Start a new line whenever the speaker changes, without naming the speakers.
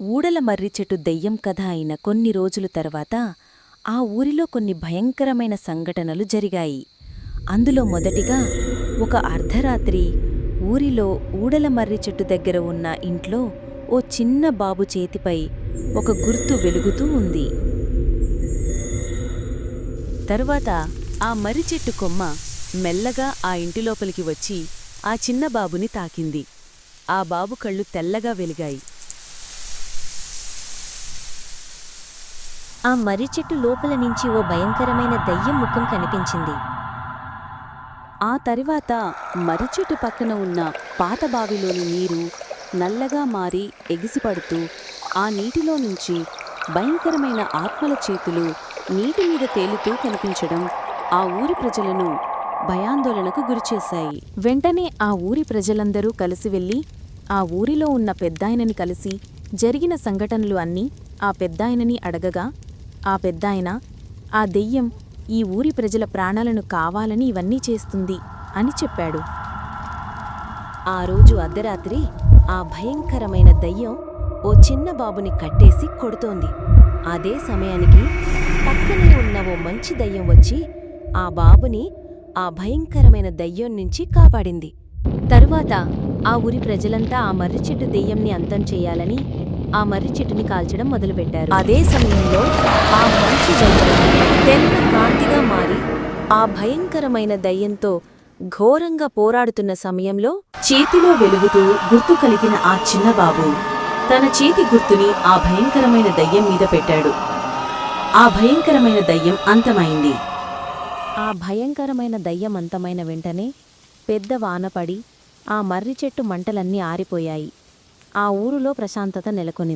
ఊడల మర్రి చెట్టు దెయ్యం కథ అయిన కొన్ని రోజుల తర్వాత ఆ ఊరిలో కొన్ని భయంకరమైన సంఘటనలు జరిగాయి. అందులో మొదటిగా ఒక అర్ధరాత్రి ఊరిలో ఊడల మర్రి చెట్టు దగ్గర ఉన్న ఇంట్లో ఓ చిన్న బాబు చేతిపై ఒక గుర్తు వెలుగుతూ ఉంది. తర్వాత ఆ మర్రి చెట్టు కొమ్మ మెల్లగా ఆ ఇంటి లోపలికి వచ్చి ఆ చిన్న బాబుని తాకింది. ఆ బాబు కళ్ళు తెల్లగా వెలిగాయి.
ఆ మర్రి చెట్టు లోపల నుంచి ఓ భయంకరమైన దయ్యం ముఖం కనిపించింది.
ఆ తరువాత మర్రిచెట్టు పక్కన ఉన్న పాత బావిలోని నీరు నల్లగా మారి ఎగిసిపడుతూ ఆ నీటిలో నుంచి భయంకరమైన ఆత్మల చేతులు నీటి మీద తేలుతూ కనిపించడం ఆ ఊరి ప్రజలను భయాందోళనకు గురిచేశాయి. వెంటనే ఆ ఊరి ప్రజలందరూ కలిసి వెళ్ళి ఆ ఊరిలో ఉన్న పెద్దాయనని కలిసి జరిగిన సంఘటనలు అన్నీ ఆ పెద్దాయనని అడగగా ఆ పెద్దాయన ఆ దెయ్యం ఈ ఊరి ప్రజల ప్రాణాలను కావాలని ఇవన్నీ చేస్తుంది అని చెప్పాడు.
ఆ రోజు అర్ధరాత్రి ఆ భయంకరమైన దయ్యం ఓ చిన్న బాబుని కట్టేసి కొడుతోంది. అదే సమయానికి పక్కనే ఉన్న ఓ మంచి దయ్యం వచ్చి ఆ బాబుని ఆ భయంకరమైన దయ్యం నుంచి కాపాడింది. తరువాత ఆ ఊరి ప్రజలంతా ఆ మర్రిచెట్టు దెయ్యంని అంతం చేయాలని ఆ మర్రి చెట్టుని కాల్చడం మొదలుపెట్టారు. అదే సమయంలో ఆ మంచు దయ్యం తెల్ల కాంతిగా మారి ఆ భయంకరమైన దయ్యంతో ఘోరంగా పోరాడుతున్న సమయంలో
చేతిలో వెలుగుతూ గుర్తు కలిగిన ఆ చిన్న బాబు తన చేతి గుర్తుని ఆ భయంకరమైన దయ్యం మీద పెట్టాడు. ఆ భయంకరమైన దయ్యం అంతమైంది.
ఆ భయంకరమైన దయ్యం అంతమైన వెంటనే పెద్ద వానపడి ఆ మర్రి చెట్టు మంటలన్నీ ఆరిపోయాయి. ఆ ఊరులో ప్రశాంతత నెలకొనింది.